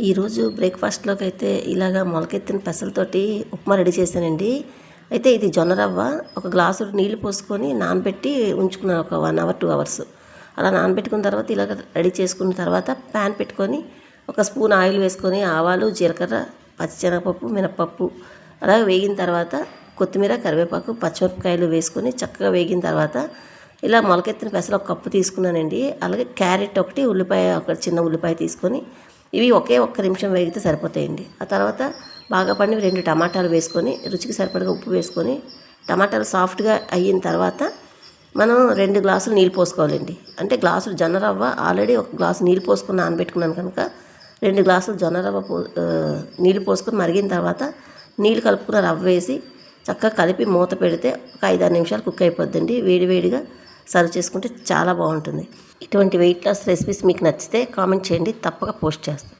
ఈరోజు బ్రేక్ఫాస్ట్లోకి అయితే ఇలాగా మొలకెత్తిన పెసలతోటి ఉప్మా రెడీ చేశానండి. అయితే ఇది జొన్న రవ్వ ఒక గ్లాసు నీళ్ళు పోసుకొని నానబెట్టి ఉంచుకున్నాను ఒక వన్ అవర్ టూ అవర్స్. అలా నానబెట్టుకున్న తర్వాత ఇలాగ రెడీ చేసుకున్న తర్వాత ప్యాన్ పెట్టుకొని ఒక స్పూన్ ఆయిల్ వేసుకొని ఆవాలు జీలకర్ర పచ్చిశనగపప్పు మినప్పప్పు అలాగే వేగిన తర్వాత కొత్తిమీర కరివేపాకు పచ్చిమిరపకాయలు వేసుకొని చక్కగా వేగిన తర్వాత ఇలా మొలకెత్తిన పెసలు ఒక కప్పు తీసుకున్నానండి. అలాగే క్యారెట్ ఒకటి ఉల్లిపాయ ఒక చిన్న ఉల్లిపాయ తీసుకొని ఇవి ఒకే ఒక్క నిమిషం వేగితే సరిపోతాయండి. ఆ తర్వాత బాగా పండి రెండు టమాటాలు వేసుకొని రుచికి సరిపడగా ఉప్పు వేసుకొని టమాటాలు సాఫ్ట్గా అయిన తర్వాత మనం రెండు గ్లాసులు నీళ్ళు పోసుకోవాలండి. అంటే గ్లాసులు జొన్న రవ్వ ఆల్రెడీ ఒక గ్లాసు నీళ్ళు పోసుకొని నానబెట్టుకున్నాను కనుక రెండు గ్లాసులు జొన్న రవ్వ పో నీళ్ళు పోసుకొని మరిగిన తర్వాత నీళ్ళు కలుపుకున్న రవ్వ వేసి చక్కగా కలిపి మూత పెడితే ఒక ఐదారు నిమిషాలు కుక్ అయిపోద్దండి. వేడివేడిగా సర్వ్ చేసుకుంటే చాలా బాగుంటుంది. ఇటువంటి వెయిట్ లాస్ రెసిపీస్ మీకు నచ్చితే కామెంట్ చేయండి. తప్పక పోస్ట్ చేస్తాను.